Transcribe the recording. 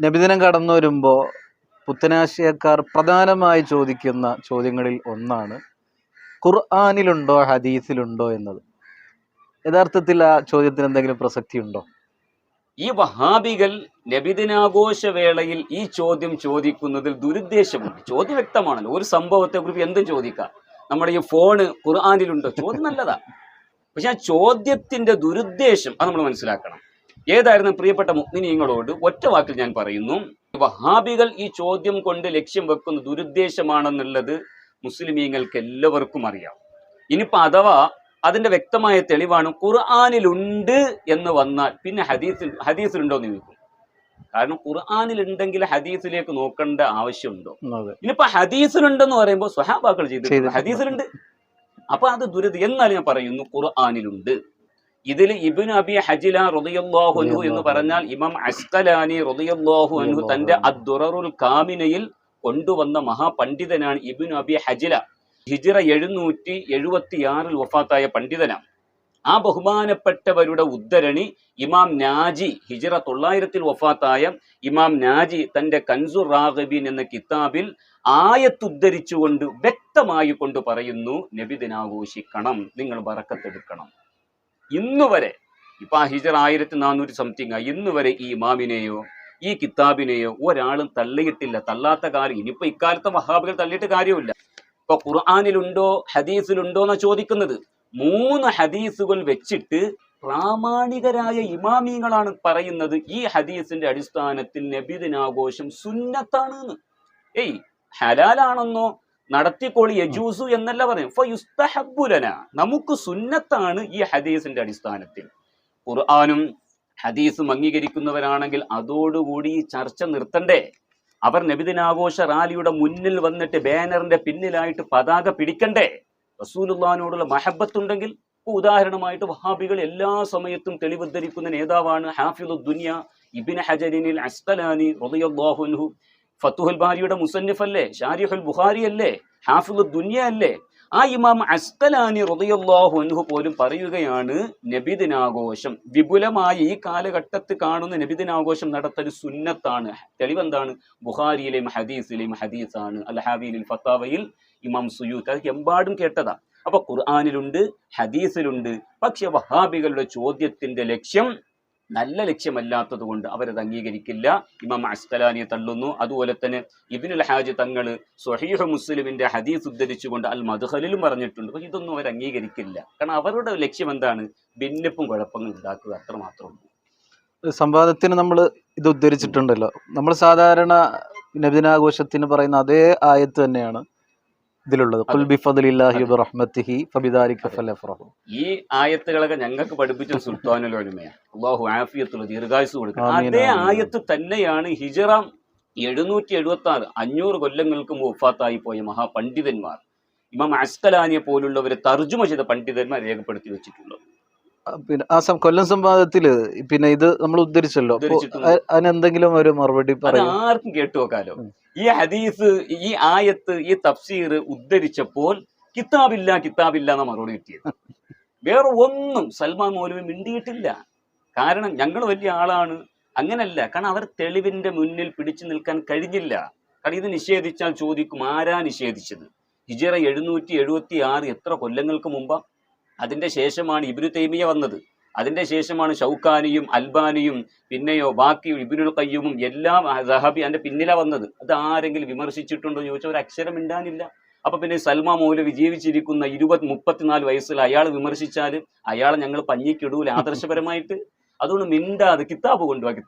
നബിദിനം കടന്നു വരുമ്പോൾ പുത്തനാശയക്കാർ പ്രധാനമായി ചോദിക്കുന്ന ചോദ്യങ്ങളിൽ ഒന്നാണ് ഖുർആാനിലുണ്ടോ ഹദീസിലുണ്ടോ എന്നത്? യഥാർത്ഥത്തിൽ ആ ചോദ്യത്തിന് എന്തെങ്കിലും പ്രസക്തി ഉണ്ടോ ഈ വഹാബികൾ നബിദിനാഘോഷ വേളയിൽ ഈ ചോദ്യം ചോദിക്കുന്നതിൽ ദുരുദ്ദേശമുണ്ട്. ചോദ്യം വ്യക്തമാണല്ലോ. ഒരു സംഭവത്തെ കുറിച്ച് എന്തും ചോദിക്കാം. നമ്മുടെ ഈ ഫോണ് ഖുർആാനിലുണ്ടോ? ചോദ്യം നല്ലതാ. പക്ഷെ ആ ചോദ്യത്തിന്റെ ദുരുദ്ദേശം അത് നമ്മൾ മനസ്സിലാക്കണം. ഏതായിരുന്നു പ്രിയപ്പെട്ട മുഗ്നിനിയങ്ങളോട് ഒറ്റ വാക്കിൽ ഞാൻ പറയുന്നു. വഹാബികൾ ഈ ചോദ്യം കൊണ്ട് ലക്ഷ്യം വെക്കുന്ന ദുരുദ്ദേശമാണെന്നുള്ളത് മുസ്ലിമീങ്ങൾക്ക് എല്ലാവർക്കും അറിയാം. ഇനിയിപ്പോൾ അഥവാ അതിന്റെ വ്യക്തമായ തെളിവാണ് ഖുർആാനിലുണ്ട് എന്ന് വന്നാൽ പിന്നെ ഹദീസിൽ ഹദീസിലുണ്ടോ എന്ന് ചോദിക്കും. കാരണം ഖുർആാനിലുണ്ടെങ്കിൽ ഹദീസിലേക്ക് നോക്കേണ്ട ആവശ്യമുണ്ടോ? ഇനിയിപ്പോ ഹദീസിലുണ്ടെന്ന് പറയുമ്പോൾ സ്വഹാബാക്കൾ ചെയ്തു. ഹദീസിലുണ്ട്. അപ്പൊ അത് ദുരിത എന്നാൽ ഞാൻ പറയുന്നു ഖുർആാനിലുണ്ട്. ഇതിൽ ഇബിൻ അബി ഹജില റളിയല്ലാഹു അൻഹു എന്ന് പറഞ്ഞാൽ ഇമാം അസ്കലാനി റളിയല്ലാഹു അൻഹു തന്റെ അദ്ദുററുൽ കാമിനയിൽ കൊണ്ടുവന്ന മഹാപണ്ഡിതനാണ് ഇബിൻ അബി ഹജില. ഹിജിറ എഴുന്നൂറ്റി എഴുപത്തിയാറിൽ വഫാത്തായ പണ്ഡിതനാണ്. ആ ബഹുമാനപ്പെട്ടവരുടെ ഉദ്ധരണി ഇമാം നാജി ഹിജിറ തൊള്ളായിരത്തിൽ വഫാത്തായ ഇമാം നാജി തന്റെ കൻസുർ റാഗബീൻ എന്ന കിതാബിൽ ആയത്തുദ്ധരിച്ചുകൊണ്ട് വ്യക്തമായി കൊണ്ട് പറയുന്നു നബിദിനാഘോഷിക്കണം നിങ്ങൾ ബറക്കത്തെടുക്കണം ഇന്ന് വരെ ഇപ്പൊ ആ ഹിജർ ആയിരത്തി നാനൂറ്റി സംതിങ് ആ ഇന്ന് വരെ ഈ ഇമാമിനെയോ ഈ കിതാബിനെയോ ഒരാളും തള്ളിയിട്ടില്ല. തള്ളാത്ത കാര്യം. ഇനിയിപ്പോൾ ഇക്കാലത്തെ വഹാബികൾ തള്ളിയിട്ട് കാര്യമില്ല ഇപ്പൊ ഖുർആാനിലുണ്ടോ ഹദീസിലുണ്ടോ എന്നാ ചോദിക്കുന്നത്. മൂന്ന് ഹദീസുകൾ വെച്ചിട്ട് പ്രാമാണികരായ ഇമാമിങ്ങളാണ് പറയുന്നത് ഈ ഹദീസിന്റെ അടിസ്ഥാനത്തിൽ നബിദിനാഘോഷം സുന്നത്താണ്. ഏയ് ഹലാലാണെന്നോ നടത്തിക്കോളി യജൂസു എന്നല്ല പറയും നമുക്ക് സുന്നത്താണ് ഈ ഹദീസിന്റെ അടിസ്ഥാനത്തിൽ. ഖുർആാനും ഹദീസും അംഗീകരിക്കുന്നവരാണെങ്കിൽ അതോടുകൂടി ഈ ചർച്ച നിർത്തണ്ടേ. അവർ നബിദിനാഘോഷ റാലിയുടെ മുന്നിൽ വന്നിട്ട് ബാനറിന്റെ പിന്നിലായിട്ട് പതാക പിടിക്കണ്ടേ? റസൂലുള്ളാഹിനോടുള്ള മഹബത്തുണ്ടെങ്കിൽ ഉദാഹരണമായിട്ട് വഹാബികൾ എല്ലാ സമയത്തും തെളിവുദ്ധരിക്കുന്ന നേതാവാണ് ഹാഫിദുദ്ദുനിയ ഇബിൻ ഹജരിനിൽ അസ്കലാനി റളിയല്ലാഹു അൻഹു. ഫത്തുഹുൽ ബാരിയുടെ മുസന്നിഫ് അല്ലേ ഷാരിഹുൽ ബുഖാരി അല്ലേ? ഹാഫിദ് ദുനിയ അല്ലേ? ആ ഇമാം അസ്കലാനി റളിയല്ലാഹു അൻഹു പോലും പറയുകയാണ് നബിദിനാഘോഷം വിപുലമായി ഈ കാലഘട്ടത്ത് കാണുന്ന നബിദിനാഘോഷം നടത്തൽ സുന്നത്താണ്. തെളിവെന്താണ്? ബുഹാരിയിലെയും ഹദീസിലെയും ഹദീസാണ്. അൽ ഹാബീലിൽ ഫത്താവയിൽ ഇമാം സുയൂത്ത് അത് എമ്പാടും കേട്ടതാ. അപ്പൊ ഖുർആാനിലുണ്ട് ഹദീസിലുണ്ട്. പക്ഷെ വഹാബികളുടെ ചോദ്യത്തിന്റെ ലക്ഷ്യം നല്ല ലക്ഷ്യമല്ലാത്തത് കൊണ്ട് അവരത് അംഗീകരിക്കില്ല. ഇമാം അസ്കലാനിയെ തള്ളുന്നു. അതുപോലെ തന്നെ ഇബിനുൽ ഹാജ് തങ്ങൾ സ്വഹീഹ് മുസ്ലിമിന്റെ ഹദീസ് ഉദ്ധരിച്ചുകൊണ്ട് അൽ മധുഹലിലും പറഞ്ഞിട്ടുണ്ട്. പക്ഷെ ഇതൊന്നും അവർ അംഗീകരിക്കില്ല. കാരണം അവരുടെ ലക്ഷ്യം എന്താണ്? ഭിന്നിപ്പും കുഴപ്പങ്ങൾ ഉണ്ടാക്കുക. അത്ര മാത്രമേ സംവാദത്തിന് നമ്മൾ ഇത് ഉദ്ധരിച്ചിട്ടുണ്ടല്ലോ. നമ്മൾ സാധാരണ നബിദിനാഘോഷത്തിന് പറയുന്ന അതേ ആയത്ത് തന്നെയാണ്. ഇതിലുള്ളത്. ഈ ആയത്തുകളൊക്കെ ഞങ്ങൾക്ക് പഠിപ്പിച്ച സുൽത്താനുൽ ഉലമയാണ്. അള്ളാഹു ആഫിയത്തുള്ള ദീർഘായുസ് കൊടുക്കുക അതേ ആയത്ത് തന്നെയാണ് ഹിജറ എഴുന്നൂറ്റി എഴുപത്തി ആറ് അഞ്ഞൂറ് കൊല്ലങ്ങൾക്ക് മുഫാത്തായി പോയ മഹാപണ്ഡിതന്മാർ. ഇമാം അസ്കലാനിയെ പോലുള്ളവരെ തർജുമ ചെയ്ത പണ്ഡിതന്മാർ രേഖപ്പെടുത്തി വെച്ചിട്ടുള്ളത്. പിന്നെ ആ സം കൊല്ലം സംവാദത്തിൽ പിന്നെ ഇത് നമ്മൾ ഉദ്ധരിച്ചല്ലോ. അതിനെന്തെങ്കിലും ഒരു മറുപടി ആർക്കും കേട്ടു വെക്കാലോ ഈ ഹദീസ് ഈ ആയത്ത് ഈ തഫ്സീർ ഉദ്ധരിച്ചപ്പോൾ കിതാബില്ല കിതാബില്ല എന്ന മറുപടി കിട്ടിയത്. വേറെ ഒന്നും സൽമാൻ മൗലവി മിണ്ടിയിട്ടില്ല. കാരണം ഞങ്ങൾ വലിയ ആളാണ്. അങ്ങനല്ല. കാരണം അവർ തെളിവിന്റെ മുന്നിൽ പിടിച്ചു നിൽക്കാൻ കഴിഞ്ഞില്ല. കാരണം ഇത് നിഷേധിച്ചാൽ ചോദിക്കും ആരാ നിഷേധിച്ചത്? ഹിജറ എഴുന്നൂറ്റി എഴുപത്തി ആറ് എത്ര കൊല്ലങ്ങൾക്ക് മുമ്പാ? അതിന്റെ ശേഷമാണ് ഇബിനു തൈമിയ വന്നത്. അതിന്റെ ശേഷമാണ് ഷൗഖാനിയും അൽബാനിയും പിന്നെയോ ബാക്കി ഇബിനുൽ കയ്യുമും എല്ലാം സഹബി അതിന്റെ പിന്നിലാ വന്നത്. അത് ആരെങ്കിലും വിമർശിച്ചിട്ടുണ്ടോ ചോദിച്ചാൽ ഒരു അക്ഷരം ഇണ്ടാനില്ല അപ്പൊ പിന്നെ സൽമാ മൗലവി ജീവിച്ചിരിക്കുന്ന ഇരുപത് മുപ്പത്തിനാല് വയസ്സിൽ അയാൾ വിമർശിച്ചാൽ അയാളെ ഞങ്ങൾ പഞ്ഞിക്കിടൂല ആദർശപരമായിട്ട്. അതുകൊണ്ട് മിണ്ടാതെ കിതാബ് കൊണ്ടുപോയി.